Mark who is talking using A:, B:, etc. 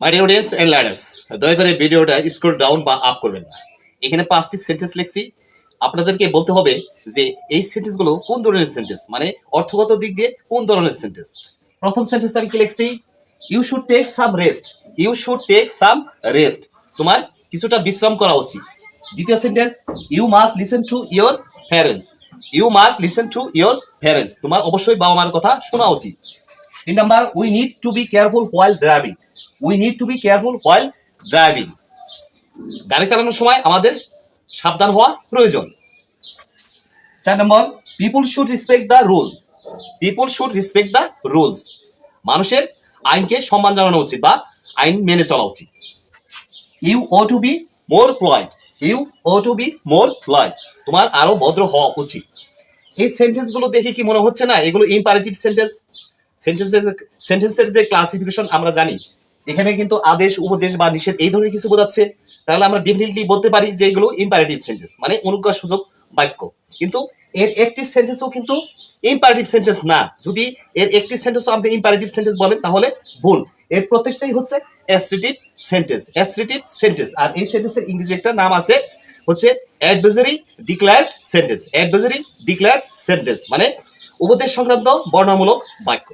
A: My audience and learners দয়া করে ভিডিওটা স্ক্রল ডাউন বা আপ করবেন না। এখানে পাঁচটি সেন্টেন্স লিখছি। আপনাদেরকে বলতে হবে যে এই সেন্টেন্সগুলো কোন ধরনের সেন্টেন্স মানে অর্থগত দিক দিয়ে কোন ধরনের সেন্টেন্স প্রথম সেন্টেন্স আমি কি লিখছি? You should take some rest you should take some rest তোমার কিছুটা বিশ্রাম করা উচিত। দ্বিতীয় sentence you must listen to your parents you must listen to your parents তোমার অবশ্যই বাবা মার কথা শোনা উচিত। তিন number we need to be careful while driving we need to be careful while driving গাড়ি চালানোর সময় আমাদের সাবধান হওয়া প্রয়োজন। চার number people should respect the rule people should respect the rules মানুষের আইনকে সম্মান জানানো উচিত বা আইন মেনে চলা উচিত। You ought to be more polite you ought to be more polite তোমার আরও ভদ্র হওয়া উচিত। এই সেন্টেন্সগুলো দেখে কি মনে হচ্ছে না? এগুলো ইম্পারেটিভ সেন্টেন্স সেন্টেন্সের সেন্টেন্সের যে ক্লাসিফিকেশন আমরা জানি এখানে কিন্তু আদেশ, উপদেশ বা নিষেধ এই ধরনের কিছু বোঝাচ্ছে। তাহলে আমরা ডেফিনেটলি বলতে পারি যে এগুলো ইম্পারেটিভ সেন্টেন্স মানে অনুজ্ঞা সূচক বাক্য। কিন্তু এর একটি সেন্টেন্সও কিন্তু ইম্পারেটিভ সেন্টেন্স না। যদি এর একটি সেন্টেন্সও আপনি ইম্পারেটিভ সেন্টেন্স বলেন, তাহলে ভুল। এর প্রত্যেকটাই হচ্ছে অ্যাস্ট্রেটিভ সেন্টেন্স অ্যাস্ট্রেটিভ সেন্টেন্স আর এই সেন্টেন্সের ইংরেজি একটা নাম আছে, হচ্ছে advisory declared sentence advisory declared sentence মানে উপদেশ সংক্রান্ত বর্ণনামূলক বাক্য।